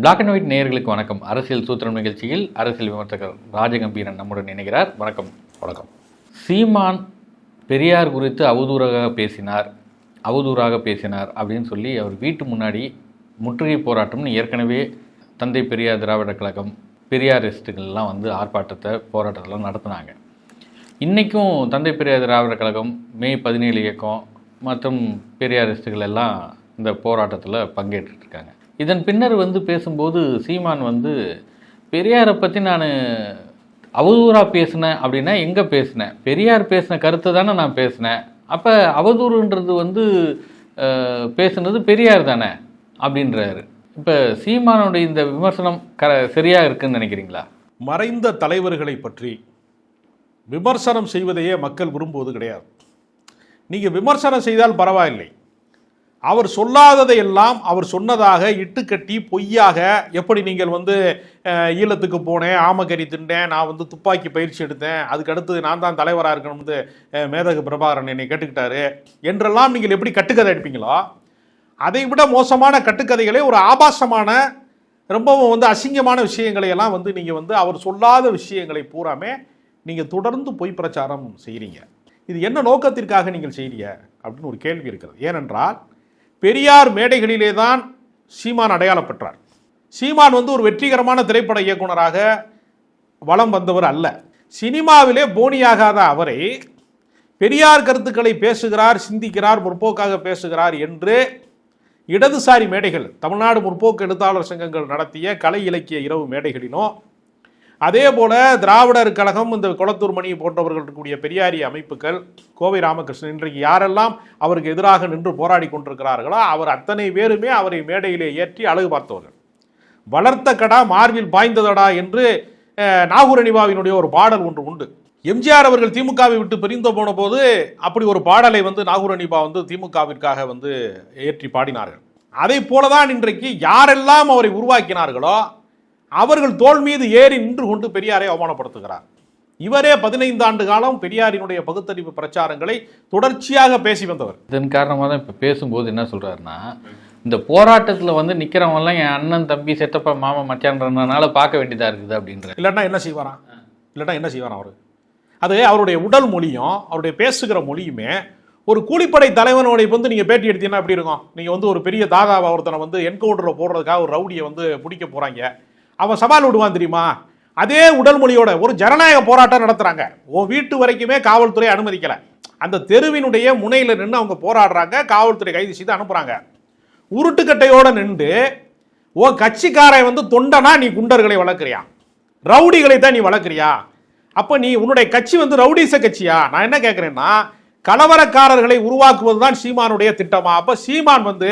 Black and white நேயர்களுக்கு வணக்கம். அரசியல் சூத்திரம் நிகழ்ச்சியில் அரசியல் விமர்சகர் ராஜகம்பீரன் நம்முடன் இணைகிறார். வணக்கம். வணக்கம். சீமான் பெரியார் குறித்து அவதூறாக பேசினார். அவதூறாக பேசினார் அப்படின்னு சொல்லி அவர் வீட்டு முன்னாடி முற்றுகை போராட்டம்னு ஏற்கனவே தந்தை பெரியார் திராவிட கழகம் பெரியாரிஸ்ட்டுகள்லாம் வந்து ஆர்ப்பாட்டத்தை போராட்டத்தெல்லாம் நடத்துனாங்க. இன்றைக்கும் தந்தை பெரியார் திராவிட கழகம் மே பதினேழு இயக்கம் மற்றும் பெரியாரிஸ்ட்டுகள் எல்லாம் இந்த போராட்டத்தில் பங்கேற்றுட்டு இருக்காங்க. இதன் பின்னர் வந்து பேசும்போது சீமான் வந்து பெரியாரை பற்றி நான் அவதூறாக பேசினேன் அப்படின்னா எங்கே பேசினேன்? பெரியார் பேசின கருத்தை தானே நான் பேசினேன். அப்போ அவதூறுன்றது வந்து பேசுனது பெரியார் தானே? அப்படின்றாரு. இப்போ சீமானுடைய இந்த விமர்சனம் க சரியாக இருக்குன்னு நினைக்கிறீங்களா? மறைந்த தலைவர்களை பற்றி விமர்சனம் செய்வதையே மக்கள் விரும்புவது கிடையாது. நீங்கள் விமர்சனம் செய்தால் பரவாயில்லை. அவர் சொல்லாததை எல்லாம் அவர் சொன்னதாக இட்டுக்கட்டி பொய்யாக எப்படி நீங்கள் வந்து ஈழத்துக்கு போனேன் ஆமக்கறி தின்றேன் நான் வந்து துப்பாக்கி பயிற்சி எடுத்தேன் அதுக்கு அடுத்து நான் தான் தலைவராக இருக்கணும் வந்து மேதகு பிரபாகரன் என்னை கேட்டுக்கிட்டாரு என்றெல்லாம் நீங்கள் எப்படி கட்டுக்கதை எடுப்பீங்களோ அதை விட மோசமான கட்டுக்கதைகளை ஒரு ஆபாசமான ரொம்பவும் வந்து அசிங்கமான விஷயங்களை எல்லாம் வந்து நீங்கள் வந்து அவர் சொல்லாத விஷயங்களை பூராமே நீங்கள் தொடர்ந்து பொய் பிரச்சாரம் செய்கிறீங்க இது என்ன நோக்கத்திற்காக நீங்கள் செய்கிறீங்க அப்படின்னு ஒரு கேள்வி இருக்கிறது. ஏனென்றால் பெரியார் மேடைகளிலே தான் சீமான் அடையாளம் பெற்றார். சீமான் வந்து ஒரு வெற்றிகரமான திரைப்பட இயக்குனராக வலம் வந்தவர் அல்ல. சினிமாவிலே போனியாகாத அவரை பெரியார் கருத்துக்களை பேசுகிறார் சிந்திக்கிறார் முற்போக்காக பேசுகிறார் என்று இடதுசாரி மேடைகள் தமிழ்நாடு முற்போக்கு எழுத்தாளர் சங்கங்கள் நடத்திய கலை இலக்கிய இரவு மேடைகளிலும் அதே போல திராவிடர் கழகம் இந்த குளத்தூர் மணி போன்றவர்கள் இருக்கக்கூடிய பெரியாரிய அமைப்புகள் கோவை ராமகிருஷ்ணன் இன்றைக்கு யாரெல்லாம் அவருக்கு எதிராக நின்று போராடி கொண்டிருக்கிறார்களோ அவர் அத்தனை பேருமே அவரை மேடையிலே ஏற்றி அழகு பார்த்தவர்கள். வளர்த்த கடா மார்பில் பாய்ந்ததடா என்று நாகூரணிபாவினுடைய நாகூர் ஒரு பாடல் ஒன்று உண்டு. எம்ஜிஆர் அவர்கள் திமுகவை விட்டு பிரிந்து போன போது அப்படி ஒரு பாடலை வந்து நாகூர் அணிபா வந்து திமுகவிற்காக வந்து ஏற்றி பாடினார்கள். அதை போலதான் இன்றைக்கு யாரெல்லாம் அவரை உருவாக்கினார்களோ அவர்கள் தோள் மீது ஏறி நின்று கொண்டு பெரியாரை அவமானப்படுத்துகிறார். இவரே பதினைந்து ஆண்டு காலம் பெரியாரினுடைய பகுத்தறிவு பிரச்சாரங்களை தொடர்ச்சியாக பேசி வந்தவர். இதன் காரணமாக தான் இப்போ பேசும்போது என்ன சொல்கிறாருன்னா இந்த போராட்டத்தில் வந்து நிற்கிறவங்கலாம் என் அண்ணன் தம்பி செத்தப்பா மாமா மச்சான்றதுனால பார்க்க வேண்டியதாக இருக்குது அப்படின்ற இல்லைன்னா என்ன செய்வாராம் இல்லைன்னா என்ன செய்வாராம் அவர்? அது அவருடைய உடல் மொழியும் அவருடைய பேசுகிற மொழியுமே ஒரு கூலிப்படை தலைவனுடைய வந்து நீங்கள் பேட்டி எடுத்தீங்கன்னா எப்படி இருக்கும்? நீங்கள் வந்து ஒரு பெரிய தாதாவை ஒருத்தனை வந்து என்கவுண்டரில் போடுறதுக்காக ஒரு ரவுடியை வந்து பிடிக்க போகிறாங்க அவன் சவால் விடுவான் தெரியுமா? அதே உடல் மொழியோட ஒரு ஜனநாயக போராட்டம் நடத்துகிறாங்க உன் வீட்டு வரைக்குமே காவல்துறை அனுமதிக்கலை. அந்த தெருவினுடைய முனையில் நின்று அவங்க போராடுறாங்க. காவல்துறை கைது செய்து அனுப்புகிறாங்க உருட்டுக்கட்டையோடு நின்று ஓ கட்சிக்காரன் வந்து தொண்டனா? நீ குண்டர்களை வளர்க்குறியா? ரவுடிகளை தான் நீ வளர்க்குறியா? அப்போ நீ உன்னுடைய கட்சி வந்து ரவுடிச கட்சியா? நான் என்ன கேட்குறேன்னா கலவரக்காரர்களை உருவாக்குவது தான் சீமானுடைய திட்டமா? அப்போ சீமான் வந்து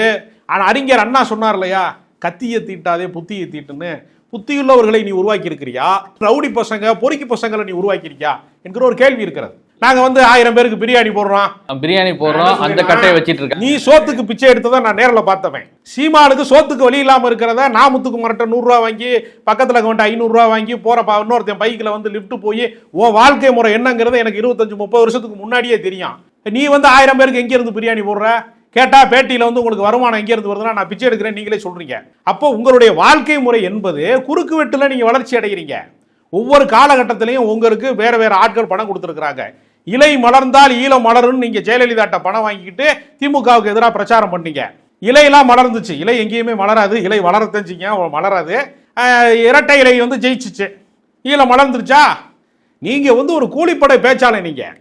அறிஞர் அண்ணா சொன்னார் இல்லையா? கத்தியை தீட்டாதே புத்தியை தீட்டுன்னு புத்தியுள்ளவர்களை நீ உருவாக்கி இருக்கிறியா ரவுடி பசங்க பொறுக்கி பசங்களை நீ உருவாக்கியிருக்கியா? என்கிற ஒரு கேள்வி இருக்கிறது. நாங்க வந்து ஆயிரம் பேருக்கு பிரியாணி போடுறோம். பிரியாணி போடுறோம் அந்த கட்டையை வச்சிட்டு இருக்காங்க நீ சோத்துக்கு பிச்சை எடுத்ததை நான் நேரில் பார்த்தவன். சீமானுக்கு சோத்துக்கு வழி இல்லாம இருக்கிறத நாமுத்துக்கு மரட்ட நூறுரூவா வாங்கி பக்கத்துல கொண்டு ஐநூறுரூவா வாங்கி போறப்பா இன்னொருத்தன் பைக்கில் வந்து லிஃப்ட் போய் உன் வாழ்க்கை முறை என்னங்கிறது எனக்கு இருபத்தஞ்சு முப்பது வருஷத்துக்கு முன்னாடியே தெரியும். நீ வந்து ஆயிரம் பேருக்கு எங்க இருந்து பிரியாணி போடுற? கேட்டால் பேட்டியில் வந்து உங்களுக்கு வருமானம் எங்கேருந்து வருதுன்னா நான் பிச்சை எடுக்கிறேன் நீங்களே சொல்கிறீங்க அப்போ உங்களுடைய வாழ்க்கை முறை என்பது குறுக்கு வெட்டில் நீங்கள் வளர்ச்சி அடைகிறீங்க. ஒவ்வொரு காலகட்டத்திலையும் உங்களுக்கு வேறு வேறு ஆட்கள் பணம் கொடுத்துருக்குறாங்க. இலை மலர்ந்தால் ஈழம் மலருன்னு நீங்கள் ஜெயலலிதாட்ட பணம் வாங்கிக்கிட்டு திமுகவுக்கு எதிராக பிரச்சாரம் பண்ணீங்க. இலையெல்லாம் மலர்ந்துச்சு. இலை எங்கேயுமே மலராது. இலை வளரத்தஞ்சிங்க மலராது. இரட்டை இலை வந்து ஜெயிச்சிச்சு. ஈழம் மலர்ந்துருச்சா? நீங்கள் வந்து ஒரு கூலிப்படை பேச்சாளர் நீங்கள்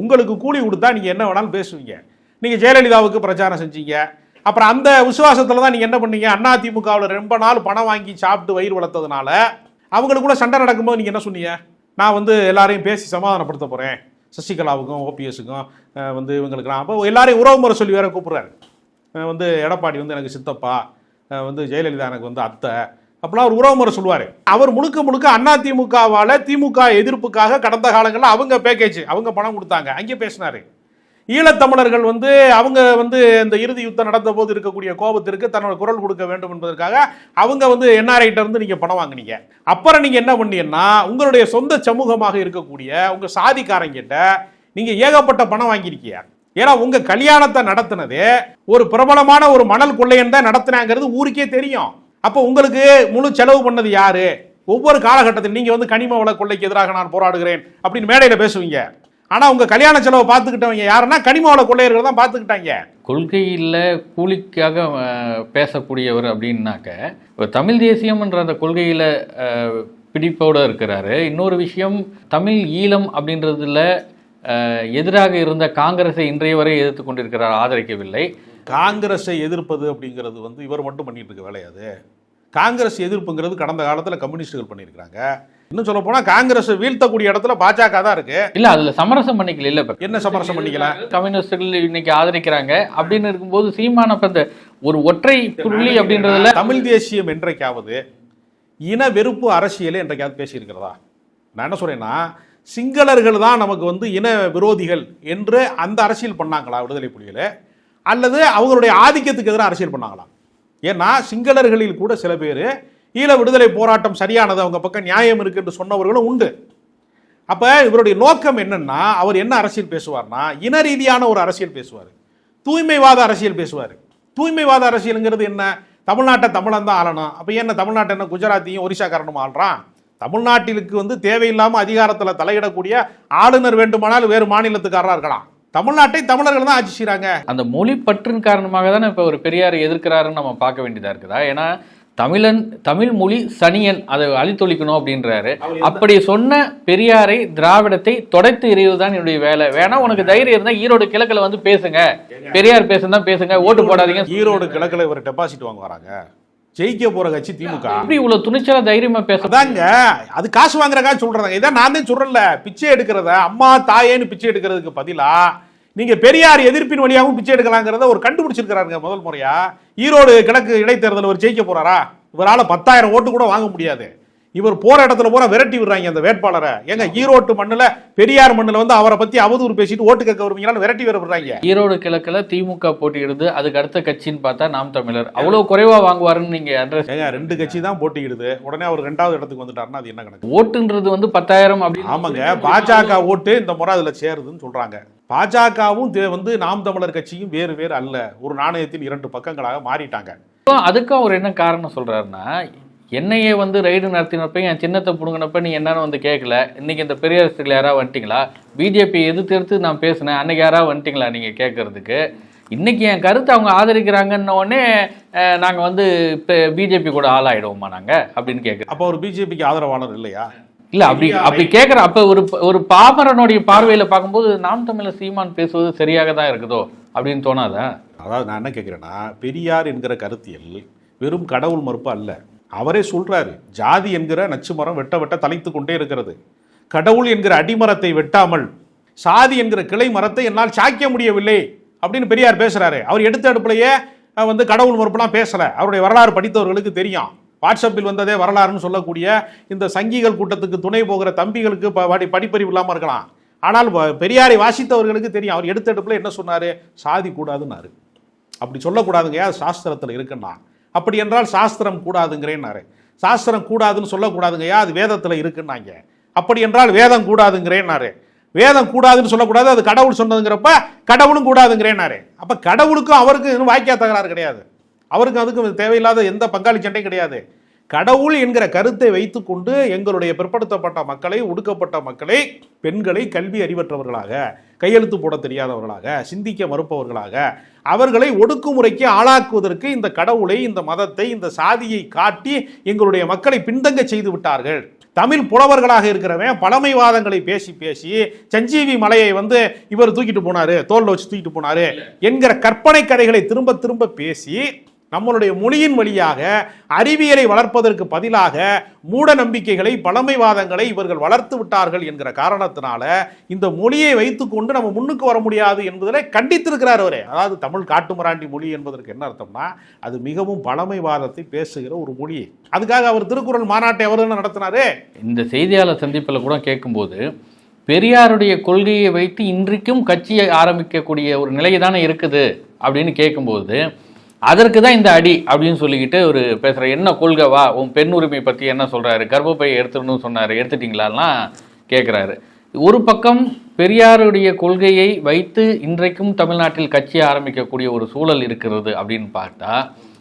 உங்களுக்கு கூலி கொடுத்தா நீங்கள் என்ன வேணாலும் பேசுவீங்க. நீங்க ஜெயலலிதாவுக்கு பிரச்சாரம் செஞ்சீங்க. அப்புறம் அந்த விசுவாசத்துல தான் நீங்க என்ன பண்ணீங்க? அண்ணா திமுகவில் ரொம்ப நாள் பணம் வாங்கி சாப்பிட்டு வயிறு வளர்த்ததுனால அவங்களுக்குள்ள சண்டை நடக்கும்போது நீங்க என்ன சொன்னீங்க? நான் வந்து எல்லாரையும் பேசி சமாதானப்படுத்த போறேன். சசிகலாவுக்கும் ஓபிஎஸ்க்கும் வந்து இவங்களுக்குலாம் அப்போ எல்லாரையும் உறவுமுறை சொல்லி வேற கூப்பிடுறாரு. வந்து எடப்பாடி வந்து எனக்கு சித்தப்பா வந்து ஜெயலலிதா எனக்கு வந்து அத்தை. அப்படிலாம் அவர் உறவுமுறை சொல்லுவார். அவர் முழுக்க முழுக்க அண்ணா திமுகவால் திமுக எதிர்ப்புக்காக கடந்த காலங்களில் அவங்க பேக்கேஜ் அவங்க பணம் கொடுத்தாங்க. அங்கே பேசினாரு. ஈழத்தமிழர்கள் வந்து அவங்க வந்து இந்த இறுதி யுத்தம் நடந்த போது இருக்கக்கூடிய கோபத்திற்கு தன்னோட குரல் கொடுக்க வேண்டும் என்பதற்காக அவங்க வந்து என்ஆர்ஐட்ட இருந்து நீங்கள் பணம் வாங்குனீங்க. அப்புறம் நீங்கள் என்ன பண்ணீங்கன்னா உங்களுடைய சொந்த சமூகமாக இருக்கக்கூடிய உங்கள் சாதிக்காரங்கிட்ட நீங்கள் ஏகப்பட்ட பணம் வாங்கியிருக்கீங்க. ஏன்னா உங்கள் கல்யாணத்தை நடத்தினது ஒரு பிரபலமான ஒரு மணல் கொள்ளையன் தான் நடத்தினாங்கிறது ஊருக்கே தெரியும். அப்போ உங்களுக்கு முழு செலவு பண்ணது யாரு? ஒவ்வொரு காலகட்டத்தில் நீங்கள் வந்து கனிம வள கொள்ளைக்கு எதிராக நான் போராடுகிறேன் அப்படின்னு மேடையில் பேசுவீங்க. ஆனா உங்க கல்யாண செலவை பார்த்துக்கிட்டவங்க யாருன்னா கனிம வள கொள்ளையர்கள் தான் பார்த்துக்கிட்டாங்க. கொள்கையில் கூலிக்காக பேசக்கூடியவர் அப்படின்னாக்க இப்போ தமிழ் தேசியம்ன்ற அந்த கொள்கையில் பிடிப்போடு இருக்கிறாரு. இன்னொரு விஷயம் தமிழ் ஈழம் அப்படின்றதுல எதிராக இருந்த காங்கிரஸை இன்றைய வரை எதிர்த்து கொண்டிருக்கிறார் ஆதரிக்கவில்லை. காங்கிரஸை எதிர்ப்பது அப்படிங்கிறது வந்து இவர் மட்டும் பண்ணிட்டு இருக்க வேலையாது காங்கிரஸ் எதிர்ப்புங்கிறது கடந்த காலத்துல கம்யூனிஸ்டுகள் பண்ணியிருக்காங்க இன்னும் சொல்ல போனா காங்கிரஸ் வீழ்த்தக்கூடிய இடத்துல பாஜக தான் இருக்கு. இல்ல அதுல சமரசம் பண்ணிக்கல இல்ல என்ன சமரசம் பண்ணிக்கல? கம்யூனிஸ்டுகள் இன்னைக்கு ஆதரிக்கிறாங்க. அப்படின்னு இருக்கும்போது சீமான ஒரு ஒற்றை புள்ளி அப்படின்றதுல தமிழ் தேசியம் என்றைக்காவது இன வெறுப்பு அரசியலை என்றைக்காவது பேசியிருக்கிறதா? நான் என்ன சொல்றேன்னா சிங்களர்கள் தான் நமக்கு வந்து இன விரோதிகள் என்று அந்த அரசியல் பண்ணாங்களா விடுதலை புலிகளை? அல்லது அவங்களுடைய ஆதிக்கத்துக்கு எதிராக அரசியல் பண்ணாங்களா? ஏன்னா சிங்களர்களில் கூட சில பேர் ஈழ விடுதலை போராட்டம் சரியானது அவங்க பக்கம் நியாயம் இருக்கு என்று சொன்னவர்களும் உண்டு. அப்போ இவருடைய நோக்கம் என்னன்னா அவர் என்ன அரசியல் பேசுவார்னா இன ரீதியான ஒரு அரசியல் பேசுவார். தூய்மைவாத அரசியல் பேசுவார். தூய்மைவாத அரசியலுங்கிறது என்ன? தமிழ்நாட்டை தமிழன் தான் ஆளணும். அப்போ என்ன தமிழ்நாட்டை என்ன குஜராத்தியும் ஒரிசாக்காரனும் ஆள்றான்? தமிழ்நாட்டிலுக்கு வந்து தேவையில்லாமல் அதிகாரத்தில் தலையிடக்கூடிய ஆளுநர் வேண்டுமானால் வேறு மாநிலத்துக்காரராக இருக்கலாம். தமிழ்நாட்டை தமிழர்கள் தான் ஆட்சி செய்கிறாங்க அந்த மொழி பற்றின் காரணமாக தானே இப்போ ஒரு பெரியார் எதிர்க்கிறாருன்னு நம்ம பார்க்க வேண்டியதாக இருக்குதா? ஏன்னா தமிழன் தமிழ் மொழி சனியன் அதை அழித்தொழிக்கணும் அப்படின்றாரு. அப்படி சொன்ன பெரியாரை திராவிடத்தை தொடைத்து எறிவதுதான் என்னுடைய வேலை. வேணா உனக்கு தைரியம் இருந்தா ஈரோடு கிழக்குல வந்து பேசுங்க. பெரியார் பேசுனா பேசுங்க ஓட்டு போடாதீங்க. ஈரோடு கிழக்கில் இவர் டெபாசிட் வாங்க வராங்க. ஜெயிக்க போற கட்சி திமுக. எப்படி இவ்வளவு துணிச்சலா தைரியமா பேச அதாங்க அது காசு வாங்குறக்கா சொல்றாங்க இதான் நான் தான் சொல்றேன்ல. பிச்சை எடுக்கிறத? அம்மா தாயேன்னு பிச்சை எடுக்கிறதுக்கு பதிலா நீங்க பெரியார் எதிர்ப்பின் வழியாகவும் பிச்சை எடுக்கலாங்கிறத ஒரு கண்டுபிடிச்சிருக்கிறாருங்க முதல் முறையா. ஈரோடு கிழக்கு இடைத்தேர்தல் ஒரு ஜெயிக்க போறாரா? இவரால பத்தாயிரம் ஓட்டு கூட வாங்க முடியாது. இவர் போற இடத்துல பூரா விரட்டி விடுறாங்க அந்த வேட்பாளரை. ஏங்க ஈரோட்டு மண்ணுல பெரியார் மண்ணுல வந்து அவரை பத்தி அவதூறு பேசிட்டு ஓட்டு கேட்க வருவீங்களான்னு விரட்டி வர விடுறாங்க. ஈரோடு கிழக்குல திமுக போட்டியிடுது அதுக்கு அடுத்த கட்சின்னு பார்த்தா நாம் தமிழர். அவ்வளவு குறைவா வாங்குவாருன்னு நீங்க ஏங்க ரெண்டு கட்சி தான் போட்டியிடுது. உடனே அவர் ரெண்டாவது இடத்துக்கு வந்துட்டாருன்னா அது என்ன கணக்கு? ஓட்டுன்றது வந்து பத்தாயிரம் அப்படின்னு ஆமாங்க பாஜக ஓட்டு இந்த முறை அதுல சேருதுன்னு சொல்றாங்க. பாஜகவும் வந்து நாம் தமிழர் கட்சியும் வேறு வேறு அல்ல. ஒரு நாணயத்தின் இரண்டு பக்கங்களாக மாறிட்டாங்க. இப்போ அதுக்கும் அவர் என்ன காரணம் சொல்றாருன்னா என்னையே வந்து ரைடு நடத்தினப்ப என் சின்னத்தை பிடுங்கினப்ப நீ என்னன்னு வந்து கேட்கல இன்னைக்கு இந்த பெரியாரசுகள் யாராவது வந்துட்டீங்களா? பிஜேபி எதிர்த்து எடுத்து நான் பேசினேன். அன்னைக்கு யாராவது வந்துட்டீங்களா நீங்க கேட்கறதுக்கு இன்னைக்கு என் கருத்தை அவங்க ஆதரிக்கிறாங்கன்ன உடனே அஹ், நாங்க வந்து இப்போ பிஜேபி கூட ஆளாயிடுவோமா நாங்க? அப்படின்னு கேட்குறேன் அப்போ ஒரு பிஜேபிக்கு ஆதரவாளர் இல்லையா? இல்ல அப்படி அப்படி கேட்குற அப்ப ஒரு ஒரு பாமரனுடைய பார்வையில பார்க்கும்போது நாம் தமிழர் சீமான் பேசுவது சரியாக தான் இருக்குதோ? அப்படின்னு தோணாதா? அதாவது நான் என்ன கேட்குறேன்னா பெரியார் என்கிற கருத்தியல் வெறும் கடவுள் மறுப்பு அல்ல. அவரே சொல்றாரு ஜாதி என்கிற நச்சு மரம் வெட்ட வெட்ட தலைத்து கொண்டே இருக்கிறது. கடவுள் என்கிற அடிமரத்தை வெட்டாமல் சாதி என்கிற கிளை மரத்தை என்னால் சாய்க்க முடியவில்லை. அப்படின்னு பெரியார் பேசுறாரு. அவர் எடுத்த அடுப்புலயே வந்து கடவுள் மறுப்புலாம் பேசல. அவருடைய வரலாறு படித்தவர்களுக்கு தெரியும். வாட்ஸ்அப்பில் வந்ததே வரலாறுன்னு சொல்லக்கூடிய இந்த சங்கிகள் கூட்டத்துக்கு துணை போகிற தம்பிகளுக்கு ப- படி படிப்பறிவு இல்லாமல் இருக்கலாம். ஆனால் வ- பெரியாரை வாசித்தவர்களுக்கு தெரியும். அவர் எடுத்தெடுப்பில் என்ன சொன்னார்? சாதி கூடாதுன்னாரு. அப்படி சொல்லக்கூடாதுங்க. அது சாஸ்திரத்தில் இருக்குன்னா. அப்படி என்றால் சாஸ்திரம் கூடாதுங்கிறேன்னாரு. சாஸ்திரம் கூடாதுன்னு சொல்லக்கூடாதுங்கய்யா அது வேதத்தில் இருக்குன்னாங்க. அப்படி என்றால் வேதம் கூடாதுங்கிறேன்னாரு. வேதம் கூடாதுன்னு சொல்லக்கூடாது. அது கடவுள் சொன்னதுங்கிறப்ப கடவுளும் கூடாதுங்கிறேன்னாரு. அப்போ கடவுளுக்கும் அவருக்கு இன்னும் வாய்க்கா தகராறு கிடையாது. அவருக்கு அதுக்கும் தேவையில்லாத எந்த பங்காளி சண்டையும் கிடையாது. கடவுள் என்கிற கருத்தை வைத்துக்கொண்டு எங்களுடைய பிற்படுத்தப்பட்ட மக்களை ஒடுக்கப்பட்ட மக்களை பெண்களை கல்வி அறிவற்றவர்களாக கையெழுத்து போட தெரியாதவர்களாக சிந்திக்க மறுப்பவர்களாக அவர்களை ஒடுக்குமுறைக்கு ஆளாக்குவதற்கு இந்த கடவுளை இந்த மதத்தை இந்த சாதியை காட்டி எங்களுடைய மக்களை பின்தங்க செய்து விட்டார்கள். தமிழ் புலவர்களாக இருக்கிறவன் பழமைவாதங்களை பேசி பேசி சஞ்சீவி மலையை வந்து இவர் தூக்கிட்டு போனாரு தோல்ல வச்சு தூக்கிட்டு போனாரு என்கிற கற்பனை கதைகளை திரும்ப திரும்ப பேசி நம்மளுடைய மொழியின் வழியாக அறிவியலை வளர்ப்பதற்கு பதிலாக மூட நம்பிக்கைகளை பழமைவாதங்களை இவர்கள் வளர்த்து விட்டார்கள் என்கிற காரணத்தினால இந்த மொழியை வைத்துக்கொண்டு நம்ம முன்னுக்கு வர முடியாது என்பதில் கண்டித்திருக்கிறார் அவரே. அதாவது தமிழ் காட்டுமராண்டி மொழி என்பதற்கு என்ன அர்த்தம்னா அது மிகவும் பழமைவாதத்தை பேசுகிற ஒரு மொழி. அதுக்காக அவர் திருக்குறள் மாநாட்டை அவர் என்ன நடத்தினாரு? இந்த செய்தியாளர் சந்திப்பில் கூட கேட்கும்போது பெரியாருடைய கொள்கையை வைத்து இன்றைக்கும் கட்சியை ஆரம்பிக்கக்கூடிய ஒரு நிலை தானே இருக்குது அப்படின்னு கேட்கும்போது அதற்கு தான் இந்த அடி அப்படின்னு சொல்லிக்கிட்டு ஒரு பேசுகிற என்ன கொள்கைவா உன் பெண் உரிமை பற்றி என்ன சொல்கிறாரு கர்ப்பப்பையை எடுத்துடணும்னு சொன்னார். எடுத்துட்டீங்களாலாம் கேட்குறாரு ஒரு பக்கம் பெரியாருடைய கொள்கையை வைத்து இன்றைக்கும் தமிழ்நாட்டில் கட்சி ஆரம்பிக்கக்கூடிய ஒரு சூழல் இருக்கிறது அப்படின்னு பார்த்தா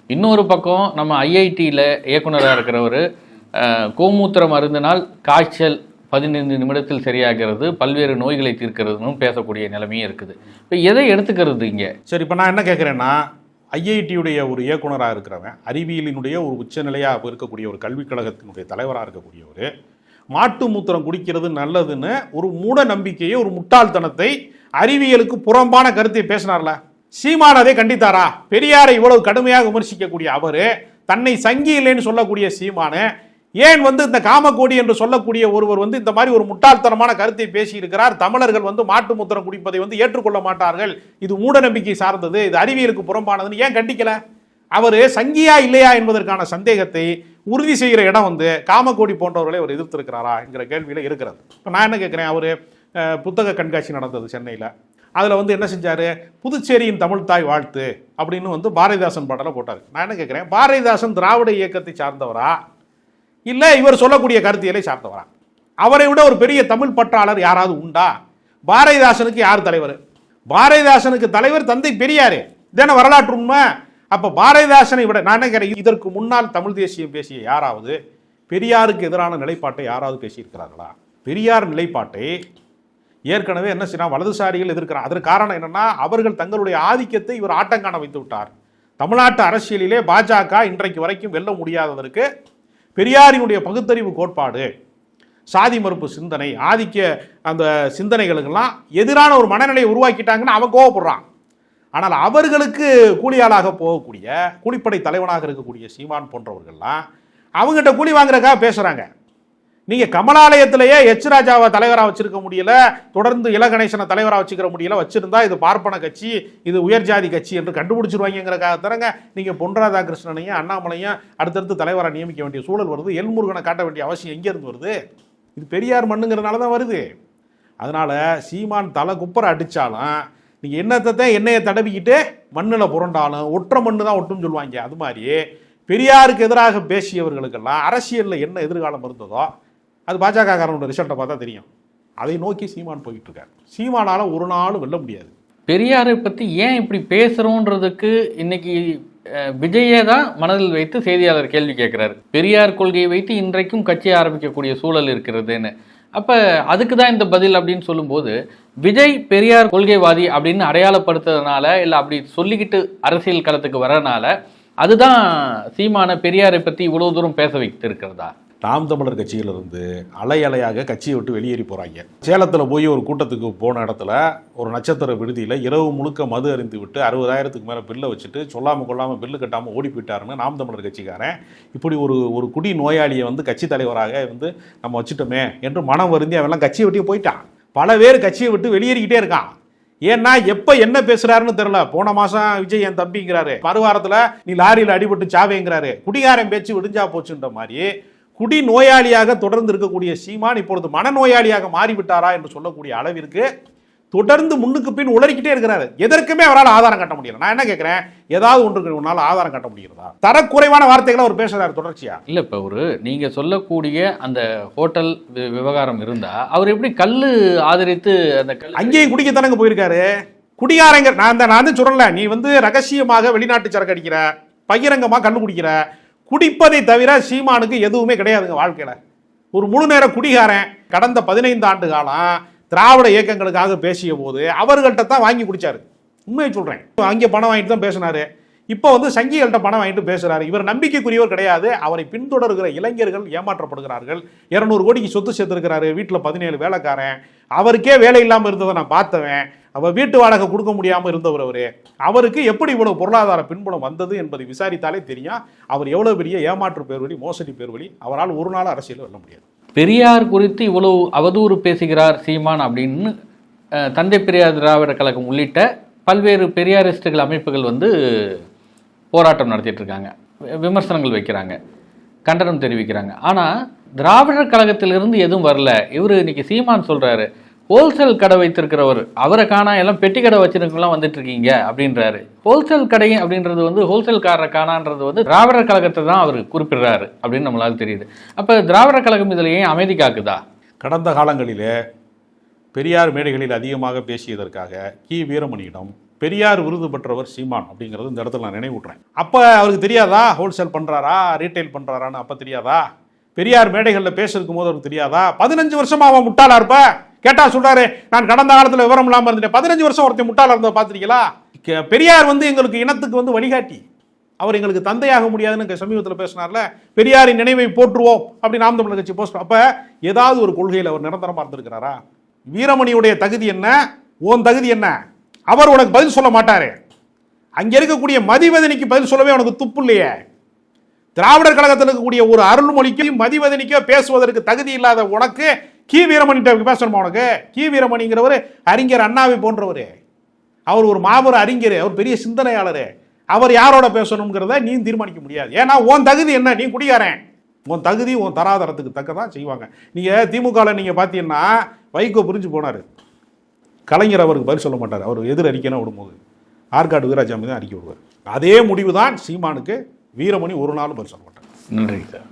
இன்னொரு பக்கம் நம்ம ஐஐடியில் இயக்குனராக இருக்கிறவர் கோமூத்திர மருந்தினால் காய்ச்சல் பதினைந்து நிமிடத்தில் சரியாகிறது பல்வேறு நோய்களை தீர்க்கிறதுன்னு பேசக்கூடிய நிலைமையும் இருக்குது. இப்போ எதை எடுத்துக்கிறது இங்கே சரி இப்போ நான் என்ன கேட்குறேன்னா ஐஐடியுடைய ஒரு இயக்குனராக இருக்கிறவன் அறிவியலினுடைய ஒரு உச்சநிலையாக இருக்கக்கூடிய ஒரு கல்விக் கழகத்தினுடைய தலைவராக இருக்கக்கூடியவர் மாட்டு மூத்திரம் குடிக்கிறது நல்லதுன்னு ஒரு மூட நம்பிக்கையை ஒரு முட்டாள்தனத்தை அறிவியலுக்கு புறம்பான கருத்தை பேசினார்ல. சீமான் அதை கண்டித்தாரா? பெரியாரை இவ்வளவு கடுமையாக விமர்சிக்கக்கூடிய அவர் தன்னை சங்கி இல்லைன்னு சொல்லக்கூடிய சீமானு ஏன் வந்து இந்த காமக்கோடி என்று சொல்லக்கூடிய ஒருவர் வந்து இந்த மாதிரி ஒரு முட்டாள்தனமான கருத்தை பேசியிருக்கிறார்? தமிழர்கள் வந்து மாட்டு முத்திரம் குடிப்பதை வந்து ஏற்றுக்கொள்ள மாட்டார்கள். இது மூட நம்பிக்கை சார்ந்தது இது அறிவியலுக்கு புறம்பானதுன்னு ஏன் கண்டிக்கல? அவர் சங்கியா இல்லையா என்பதற்கான சந்தேகத்தை உறுதி செய்கிற இடம் வந்து காமக்கோடி போன்றவர்களை அவர் எதிர்த்திருக்கிறாரா என்கிற கேள்வியில் இருக்கிறது. இப்போ நான் என்ன கேட்குறேன்? அவர் புத்தக கண்காட்சி நடந்தது சென்னையில். அதில் வந்து என்ன செஞ்சார்? புதுச்சேரியின் தமிழ் தாய் வாழ்த்து அப்படின்னு வந்து பாரதிதாசன் பாடலை போட்டார். நான் என்ன கேட்குறேன்? பாரதிதாசன் திராவிட இயக்கத்தை சார்ந்தவரா? இல்லை இவர் சொல்லக்கூடிய கருத்தியலை சார்ந்தவரா அவரை விட ஒரு பெரிய தமிழ் பற்றாளர் யாராவது உண்டா? பாரதிதாசனுக்கு யார் தலைவர்? பாரதிதாசனுக்கு தலைவர் தந்தை பெரியாரு. இதான வரலாற்று உண்மை. அப்போ பாரதிதாசனை விட நான் நினைக்கிறேன் இதற்கு முன்னால் தமிழ் தேசியம் பேசிய யாராவது பெரியாருக்கு எதிரான நிலைப்பாட்டை யாராவது பேசியிருக்கிறார்களா? பெரியார் நிலைப்பாட்டை ஏற்கனவே என்ன செய்யலாம் வலதுசாரிகள் எதிர்க்கிறார் அதற்கு காரணம் என்னன்னா அவர்கள் தங்களுடைய ஆதிக்கத்தை இவர் ஆட்டங்காண வைத்து விட்டார். தமிழ்நாட்டு அரசியலிலே பாஜக இன்றைக்கு வரைக்கும் வெல்ல முடியாததற்கு பெரியாரினுடைய பகுத்தறிவு கோட்பாடு சாதி மறுப்பு சிந்தனை ஆதிக்க அந்த சிந்தனைகளுக்கெல்லாம் எதிரான ஒரு மனநிலையை உருவாக்கிட்டாங்கன்னு அவன் கோவப்படுறான். ஆனால் அவர்களுக்கு கூலியாளாக போகக்கூடிய கூலிப்படை தலைவனாக இருக்கக்கூடிய சீமான் போன்றவர்கள்லாம் அவங்ககிட்ட கூலி வாங்குறதுக்காக பேசுகிறாங்க நீங்கள் கமலாலயத்திலேயே எச் ராஜாவை தலைவராக வச்சிருக்க முடியல தொடர்ந்து இலகணேசனை தலைவராக வச்சுக்கிற முடியல வச்சிருந்தா இது பார்ப்பன கட்சி இது உயர் ஜாதி கட்சி என்று கண்டுபிடிச்சிருவாங்கிறக்காக தரங்க நீங்கள் பொன் ராதாகிருஷ்ணனையும் அண்ணாமலையும் அடுத்தடுத்து தலைவராக நியமிக்க வேண்டிய சூழல் வருது. எல்முருகனை காட்ட வேண்டிய அவசியம் எங்கேருந்து வருது? இது பெரியார் மண்ணுங்கிறதுனால தான் வருது. அதனால் சீமான் தலை குப்பரை அடித்தாலும் நீங்கள் என்னத்தை எண்ணெயை தடவிக்கிட்டு மண்ணில் புரண்டாலும் ஒற்றை மண்ணு தான் ஒட்டுன்னு சொல்லுவாங்க. அது மாதிரி பெரியாருக்கு எதிராக பேசியவர்களுக்கெல்லாம் அரசியலில் என்ன எதிர்காலம் இருந்ததோ அது பாஜகக்காரனோட ரிசல்ட்டை பார்த்தா தெரியும். அதை நோக்கி சீமான் போயிட்டு இருக்காரு சீமானால ஒரு நாளும் வெல்ல முடியாது. பெரியாரை பற்றி ஏன் இப்படி பேசுகிறோன்றதுக்கு இன்னைக்கு அஹ், விஜயே தான் மனதில் வைத்து செய்தியாளர் கேள்வி கேட்குறாரு. பெரியார் கொள்கையை வைத்து இன்றைக்கும் கட்சி ஆரம்பிக்கக்கூடிய சூழல் இருக்கிறதுன்னு. அப்போ அதுக்கு தான் இந்த பதில் அப்படின்னு சொல்லும்போது விஜய் பெரியார் கொள்கைவாதி அப்படின்னு அடையாளப்படுத்துறதுனால இல்லை அப்படி சொல்லிக்கிட்டு அரசியல் களத்துக்கு வரனால அதுதான் சீமான பெரியாரை பற்றி இவ்வளோ தூரம் பேச வைத்து இருக்கிறதா நாம் தமிழர் கட்சியிலிருந்து அலை அலையாக கட்சியை விட்டு வெளியேறி போகிறாங்க சேலத்தில் போய் ஒரு கூட்டத்துக்கு போன இடத்துல ஒரு நட்சத்திர விடுதியில் இரவு முழுக்க மது அறிந்து விட்டு அறுபதாயிரத்துக்கு மேலே பில்லை வச்சுட்டு சொல்லாமல் கொள்ளாமல் பில்லு கட்டாமல் ஓடி போயிட்டாருன்னு நாம் தமிழர் கட்சிக்காரன் இப்படி ஒரு ஒரு குடி நோயாளியை வந்து கட்சி தலைவராக வந்து நம்ம வச்சுட்டோமே என்று மனம் வருந்தி அவெல்லாம் கட்சியை விட்டு போயிட்டான். பல பேர் கட்சியை விட்டு வெளியேறிக்கிட்டே இருக்கான். ஏன்னா எப்போ என்ன பேசுறாருன்னு தெரியல. போன மாசம் விஜய் என் தம்பிங்கிறாரு. மறுவாரத்தில் நீ லாரியில் அடிபட்டு சாவேங்கிறாரு. குடிகாரன் பேச்சு விடிஞ்சா போச்சுன்ற மாதிரி குடி நோயாளியாக தொடர்ந்து இருக்கக்கூடிய சீமான் இப்பொழுது மனநோயாளியாக மாறிவிட்டாரா என்று சொல்லக்கூடிய அளவிற்கு தொடர்ந்து முன்னுக்கு பின் உளறிக்கிட்டே இருக்கிறாரு. எதற்குமே அவரால் ஆதாரம் காட்ட முடியல. நான் என்ன கேட்கிறேன் ஏதாவது ஒன்றுக்கு உன்னால ஆதாரம் காட்ட முடிகிறதா? தரக்குறைவான வார்த்தைகளை அவர் பேசுறாரு தொடர்ச்சியா? இல்லை இப்போ ஒரு நீங்கள் சொல்லக்கூடிய அந்த ஹோட்டல் விவகாரம் இருந்தால் அவர் எப்படி கல் ஆதரித்து அந்த கல் அங்கேயும் குடிக்கத்தானங்க போயிருக்காரு? குடிகாரங்க நான் தான் நான் தான் சொல்லல. நீ வந்து ரகசியமாக வெளிநாட்டு சரக்கு அடிக்கிற பகிரங்கமா கண்ணு குடிக்கிற குடிப்பதை தவிர சீமானுக்கு எதுவுமே கிடையாதுங்க வாழ்க்கையில். ஒரு முழு நேர குடிகாரன் கடந்த பதினைந்து ஆண்டு காலம் திராவிட இயக்கங்களுக்காக பேசிய போது அவர்கள்ட்ட தான் வாங்கி குடித்தார் உண்மையை சொல்கிறேன் அங்கே பணம் வாங்கிட்டு தான் பேசினாரு. இப்போ வந்து சங்கிகள்கிட்ட பணம் வாங்கிட்டு பேசுகிறாரு இவர் நம்பிக்கைக்குரியவர் கிடையாது. அவரை பின்தொடர்கிற இளைஞர்கள் ஏமாற்றப்படுகிறார்கள். இருநூறு கோடிக்கு சொத்து சேர்த்துருக்கிறாரு. வீட்டில் பதினேழு வேலைக்காரன். அவருக்கே வேலை இல்லாமல் இருந்ததை நான் பார்த்தவன். அவர் வீட்டு வாடகை கொடுக்க முடியாமல் இருந்தவர் அவரு. அவருக்கு எப்படி இவ்வளவு பொருளாதார பின்புலம் வந்தது என்பதை விசாரித்தாலே தெரியும் அவர் எவ்வளவு பெரிய ஏமாற்று பேர்வழி மோசடி பேர்வழி அவரால் ஒரு நாள் அரசியல் வெல்ல முடியாது. பெரியார் குறித்து இவ்வளவு அவதூறு பேசுகிறார் சீமான் அப்படின்னு தந்தை பெரியார் திராவிட கழகம் உள்ளிட்ட பல்வேறு பெரியாரிஸ்டுகள் அமைப்புகள் வந்து போராட்டம் நடத்திட்டு இருக்காங்க. விமர்சனங்கள் வைக்கிறாங்க. கண்டனம் தெரிவிக்கிறாங்க. ஆனால் திராவிடர் கழகத்திலிருந்து எதுவும் வரல. இவர் இன்னைக்கு சீமான் சொல்கிறாரு ஹோல்சேல் கடை வைத்திருக்கிறவர் அவரை காணா எல்லாம் பெட்டி கடை வச்சிருக்கலாம் வந்துட்டு இருக்கீங்க அப்படின்றாரு. ஹோல்சேல் கடை அப்படின்றது வந்து ஹோல்சேல் காரரை காணான்றது வந்து திராவிடர் கழகத்தை தான் அவர் குறிப்பிடுறாரு அப்படின்னு நம்மளால தெரியுது. அப்ப திராவிடர் கழகம் இதில் ஏன் அமைதி காக்குதா? கடந்த காலங்களிலே பெரியார் மேடைகளில் அதிகமாக பேசியதற்காக கி. வீரமணியிடம் பெரியார் விருது பெற்றவர் சீமான் அப்படிங்கிறது இந்த இடத்துல நான் நினைவூட்டுறேன். அப்போ அவருக்கு தெரியாதா? ஹோல்சேல் பண்ணுறாரா ரீட்டைல் பண்ணுறாரான்னு அப்போ தெரியாதா? பெரியார் மேடைகளில் பேசிருக்கும் போது அவருக்கு தெரியாதா? பதினஞ்சு வருஷமாக அவன் முட்டாளா இருப்ப? கேட்டால் சொல்றாரு நான் கடந்த காலத்தில் விவரம் இல்லாமல் இருந்துட்டேன். பதினஞ்சு வருஷம் ஒருத்தன் முட்டாளா இருந்ததை பார்த்துருக்கீங்களா பெரியார் வந்து எங்களுக்கு இனத்துக்கு வந்து வழிகாட்டி. அவர் எங்களுக்கு தந்தையாக முடியாதுன்னு சமீபத்தில் பேசினார்ல பெரியாரின் நினைவை போற்றுவோம் அப்படி நாம் தமிழர் கட்சி போஸ்ட் அப்போ ஏதாவது ஒரு கொள்கையில் அவர் நிரந்தரமாக இருந்திருக்கிறாரா? வீரமணியுடைய தகுதி என்ன? உன் தகுதி என்ன? அவர் உனக்கு பதில் சொல்ல மாட்டாரு. அங்கே இருக்கக்கூடிய மதிவதனிக்கு பதில் சொல்லவே உனக்கு துப்பு இல்லையே. திராவிடர் கழகத்தில் இருக்கக்கூடிய ஒரு அருள்மொழிக்கு மதிவதனிக்கோ பேசுவதற்கு தகுதி இல்லாத உனக்கு கி. வீரமணிட்ட பேசணுமா உனக்கு? கி. வீரமணிங்கிறவர் அறிஞர் அண்ணாவை போன்றவர். அவர் ஒரு மாபெரும் அறிஞர் அவர் பெரிய சிந்தனையாளர். அவர் யாரோட பேசணுங்கிறத நீ தீர்மானிக்க முடியாது. ஏன்னா உன் தகுதி என்ன? நீ குடிகாரன். உன் தகுதி உன் தராதரத்துக்கு தக்க தான் செய்வாங்க. நீங்கள் திமுகவில் நீங்கள் பார்த்தீங்கன்னா வைகோ புரிஞ்சு போனார். கலைஞர் அவருக்கு பதில் சொல்ல மாட்டார். அவர் எதிர் அறிக்கைனா விடும்போது ஆற்காடு வீராசாமி தான் அறிக்கை விடுவார். அதே முடிவு தான் சீமானுக்கு வீரமணி ஒரு நாளும் பதில் சொல்ல மாட்டார். நன்றி சார்.